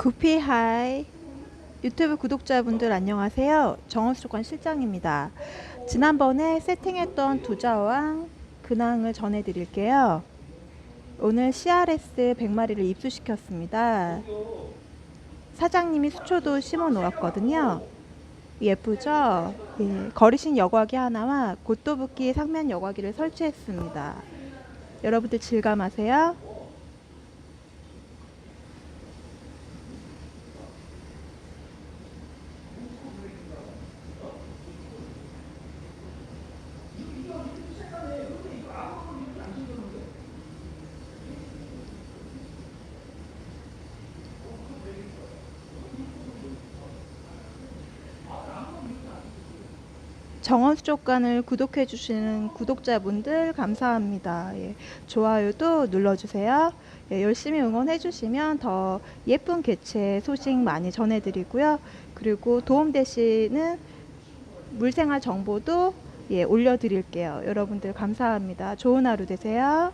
구피 하이 유튜브 구독자분들 안녕하세요. 정원수족관 실장입니다. 지난번에 세팅했던 두자왕 근황을 전해드릴게요. 오늘 CRS 100마리를 입수시켰습니다. 사장님이 수초도 심어 놓았거든요. 예쁘죠? 예, 거리신 여과기 하나와 곧도붓기 상면 여과기를 설치했습니다. 여러분들 질감하세요. 정원수족관을 구독해 주시는 구독자분들 감사합니다. 예, 좋아요도 눌러주세요. 예, 열심히 응원해 주시면 더 예쁜 개체 소식 많이 전해드리고요. 그리고 도움 되시는 물생활 정보도 예, 올려드릴게요. 여러분들 감사합니다. 좋은 하루 되세요.